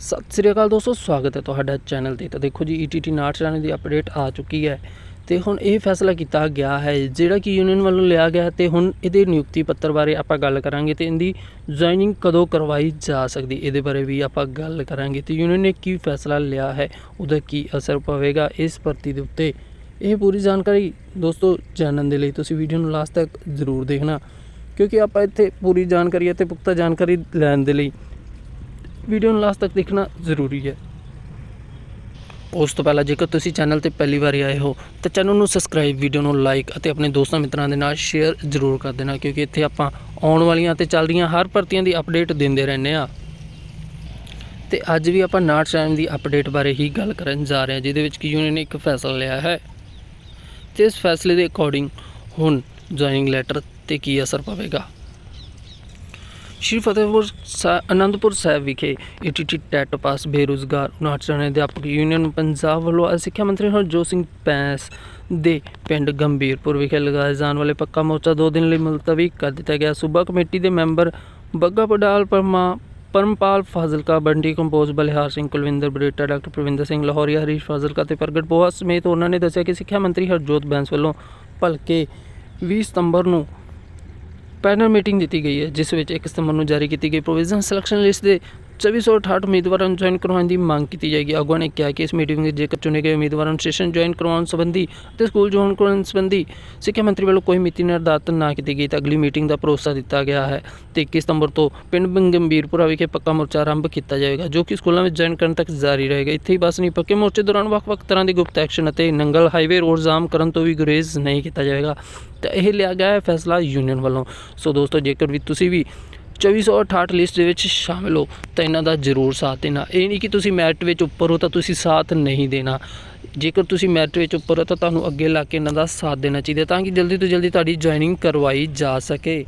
ਸਤਿ ਸ੍ਰੀ ਅਕਾਲ ਦੋਸਤੋ, ਸਵਾਗਤ ਹੈ ਤੁਹਾਡਾ ਚੈਨਲ ਤੇ। ਤਾਂ ਦੇਖੋ ਜੀ E ETT ਨਾਟ ਚੈਨਲ ਦੀ ਅਪਡੇਟ ਆ ਚੁੱਕੀ ਹੈ। ਤੇ ਹੁਣ ਇਹ ਫੈਸਲਾ ਕੀਤਾ ਗਿਆ ਹੈ, ਜਿਹੜਾ ਕਿ ਯੂਨੀਅਨ ਵੱਲੋਂ ਲਿਆ ਗਿਆ ਹੈ ਤੇ ਹੁਣ ਇਹਦੇ ਨਿਯੁਕਤੀ ਪੱਤਰ ਬਾਰੇ ਆਪਾਂ ਗੱਲ ਕਰਾਂਗੇ ਤੇ ਇਹਦੀ ਜੁਆਇਨਿੰਗ ਕਦੋਂ ਕਰਵਾਈ ਜਾ ਸਕਦੀ, ਇਹਦੇ ਬਾਰੇ ਵੀ ਆਪਾਂ ਗੱਲ ਕਰਾਂਗੇ। ਤੇ ਯੂਨੀਅਨ ਨੇ ਕੀ ਫੈਸਲਾ ਲਿਆ ਹੈ, ਉਹਦਾ ਕੀ ਅਸਰ ਪਵੇਗਾ ਇਸ ਭਰਤੀ ਦੇ ਉੱਤੇ? ਇਹ ਪੂਰੀ ਜਾਣਕਾਰੀ ਦੋਸਤੋ, ਜਾਣਨ ਦੇ ਲਈ ਤੁਸੀਂ ਵੀਡੀਓ ਨੂੰ ਲਾਸਟ ਤੱਕ ਜ਼ਰੂਰ ਦੇਖਣਾ। ਕਿਉਂਕਿ ਆਪਾਂ ਇੱਥੇ ਪੂਰੀ ਜਾਣਕਾਰੀ ਅਤੇ ਪੁਖਤਾ ਜਾਣਕਾਰੀ ਲੈਣ ਦੇ ਲਈ ਵੀਡੀਓ ਨੂੰ ਲਾਸਟ ਤੱਕ ਦੇਖਣਾ ਜ਼ਰੂਰੀ ਹੈ। ਉਸ ਤੋਂ ਪਹਿਲਾਂ ਜੇਕਰ ਤੁਸੀਂ ਚੈਨਲ ਤੇ ਪਹਿਲੀ ਵਾਰ ਆਏ ਹੋ, ਤਾਂ ਚੈਨਲ ਨੂੰ ਸਬਸਕ੍ਰਾਈਬ ਵੀਡੀਓ ਨੂੰ ਲਾਈਕ ਅਤੇ ਆਪਣੇ ਦੋਸਤਾਂ ਮਿੱਤਰਾਂ ਦੇ ਨਾਲ ਸ਼ੇਅਰ ਜ਼ਰੂਰ ਕਰ ਦੇਣਾ, ਕਿਉਂਕਿ ਇੱਥੇ ਆਪਾਂ ਆਉਣ ਵਾਲੀਆਂ ਤੇ ਚੱਲ ਰਹੀਆਂ ਹਰ ਭਰਤੀਆਂ ਦੀ ਅਪਡੇਟ ਦਿੰਦੇ ਰਹਿੰਦੇ ਆ ਤੇ ਅੱਜ ਵੀ ਆਪਾਂ ਨਾਟ ਟਾਈਮ ਦੀ ਅਪਡੇਟ ਬਾਰੇ ਹੀ ਗੱਲ ਕਰਨ ਜਾ ਰਹੇ ਹਾਂ, ਜਿਹਦੇ ਵਿੱਚ ਕਿ ਯੂਨੀਅਨ ਨੇ ਇੱਕ ਫੈਸਲਾ ਲਿਆ ਹੈ। ਤੇ ਇਸ ਫੈਸਲੇ ਦੇ ਅਕੋਰਡਿੰਗ ਹੁਣ ਜੁਆਇਨਿੰਗ ਲੈਟਰ ਤੇ ਕੀ ਅਸਰ ਪਵੇਗਾ? ਸ਼੍ਰੀ ਫਤਿਹਪੁਰ ਸਾਹਿਬ ਅਨੰਦਪੁਰ ਸਾਹਿਬ ਵਿਖੇ ਈਟੀਟੀ ਟੈਟ ਪਾਸ ਬੇਰੁਜ਼ਗਾਰ ਨਾਟਚਾਣੇ ਅਧਿਆਪਕ ਯੂਨੀਅਨ ਪੰਜਾਬ ਵੱਲੋਂ ਅੱਜ ਸਿੱਖਿਆ ਮੰਤਰੀ ਹਰਜੋਤ ਸਿੰਘ ਪੈਂਸ ਦੇ ਪਿੰਡ ਗੰਭੀਰਪੁਰ ਵਿਖੇ ਲਗਾਏ ਜਾਣ ਵਾਲੇ ਪੱਕਾ ਮੋਰਚਾ ਦੋ ਦਿਨ ਲਈ ਮੁਲਤਵੀ ਕਰ ਦਿੱਤਾ ਗਿਆ। ਸੂਬਾ ਕਮੇਟੀ ਦੇ ਮੈਂਬਰ ਬੱਗਾ ਪਡਾਲ, ਪਰਮਾ, ਪਰਮਪਾਲ ਫਾਜ਼ਿਲਕਾ ਬੰਡੀ ਕੰਪੋਜ਼, ਬਲਿਹਾਰ ਸਿੰਘ, ਕੁਲਵਿੰਦਰ ਬਰੇਟਾ, ਡਾਕਟਰ ਪ੍ਰਵਿੰਦਰ ਸਿੰਘ ਲਾਹੌਰੀਆ ਹਰੀਸ਼ ਫਾਜ਼ਿਲਕਾ ਤੇ ਪ੍ਰਗਟ ਬੋਹਾ ਸਮੇਤ ਉਹਨਾਂ ਨੇ ਦੱਸਿਆ ਕਿ ਸਿੱਖਿਆ ਮੰਤਰੀ ਹਰਜੋਤ ਬੈਂਸ ਵੱਲੋਂ ਭਲਕੇ 20 ਸਤੰਬਰ ਨੂੰ ਪੈਨਲ ਮੀਟਿੰਗ ਦਿੱਤੀ ਗਈ ਹੈ, ਜਿਸ ਵਿੱਚ 1 ਸਤੰਬਰ ਨੂੰ ਜਾਰੀ ਕੀਤੀ ਗਈ ਪ੍ਰੋਵੀਜ਼ਨ ਸਿਲੈਕਸ਼ਨ ਲਿਸਟ ਦੇ 2468 ਉਮੀਦਵਾਰਾਂ ਨੂੰ ਜੁਆਇਨ ਕਰਵਾਉਣ ਦੀ ਮੰਗ ਕੀਤੀ ਜਾਏਗੀ ਆਗੂਆਂ ਨੇ ਕਿਹਾ ਕਿ ਇਸ ਮੀਟਿੰਗ ਵਿੱਚ ਜੇਕਰ ਚੁਣੇ ਗਏ ਉਮੀਦਵਾਰਾਂ ਨੂੰ ਸੈਸ਼ਨ ਜੁਆਇਨ ਕਰਵਾਉਣ ਸੰਬੰਧੀ ਤੇ ਸਕੂਲ ਜੁਆਇਨ ਕਰਵਾਉਣ ਸੰਬੰਧੀ ਸਿੱਖਿਆ ਮੰਤਰੀ ਵੱਲੋਂ ਕੋਈ ਮਿਤੀ ਨਿਰਧਾਰਤ ਨਾ ਕੀਤੀ ਗਈ ਤਾਂ ਅਗਲੀ ਮੀਟਿੰਗ ਦਾ ਭਰੋਸਾ ਦਿੱਤਾ ਗਿਆ ਹੈ ਤੇ 21 ਸਤੰਬਰ ਤੋਂ ਪਿੰਡ ਗੰਭੀਰਪੁਰਾ ਵਿਖੇ ਪੱਕਾ ਮੋਰਚਾ ਆਰੰਭ ਕੀਤਾ ਜਾਏਗਾ ਜੋ ਕਿ ਸਕੂਲਾਂ ਵਿੱਚ ਜੁਆਇਨ ਕਰਨ ਤੱਕ ਜਾਰੀ ਰਹੇਗਾ ਇੱਥੇ ਹੀ ਬਸ ਨਹੀਂ ਪੱਕੇ ਮੋਰਚੇ ਦੌਰਾਨ ਵੱਖ-ਵੱਖ ਤਰ੍ਹਾਂ ਦੇ ਗੁਪਤ ਐਕਸ਼ਨ ਅਤੇ ਨੰਗਲ ਹਾਈਵੇ ਰੋਡ ਜਾਮ ਕਰਨ ਤੋਂ ਵੀ ਗੁਰੇਜ਼ ਨਹੀਂ ਕੀਤਾ ਜਾਏਗਾ ਤਾਂ ਇਹ ਲਿਆ ਗਿਆ ਹੈ ਫੈਸਲਾ ਯੂਨੀਅਨ ਵੱਲੋਂ ਸੋ ਦੋਸਤੋ ਜੇਕਰ ਵੀ ਤੁਸੀਂ ਵੀ 2468 ਲਿਸਟ ਦੇ ਵਿੱਚ ਸ਼ਾਮਿਲ ਹੋ, ਤਾਂ ਇਹਨਾਂ ਦਾ ਜ਼ਰੂਰ ਸਾਥ ਦੇਣਾ। ਇਹ ਨਹੀਂ ਕਿ ਤੁਸੀਂ ਮੈਰਿਟ ਵਿੱਚ ਉੱਪਰ ਹੋ ਤਾਂ ਤੁਸੀਂ ਸਾਥ ਨਹੀਂ ਦੇਣਾ। ਜੇਕਰ ਤੁਸੀਂ ਮੈਰਿਟ ਵਿੱਚ ਉੱਪਰ ਹੋ ਤਾਂ ਤੁਹਾਨੂੰ ਅੱਗੇ ਲਾ ਕੇ ਇਹਨਾਂ ਦਾ ਸਾਥ ਦੇਣਾ ਚਾਹੀਦਾ ਤਾਂ ਕਿ ਜਲਦੀ ਤੋਂ ਜਲਦੀ ਤੁਹਾਡੀ ਜੁਆਇਨਿੰਗ ਕਰਵਾਈ ਜਾ ਸਕੇ।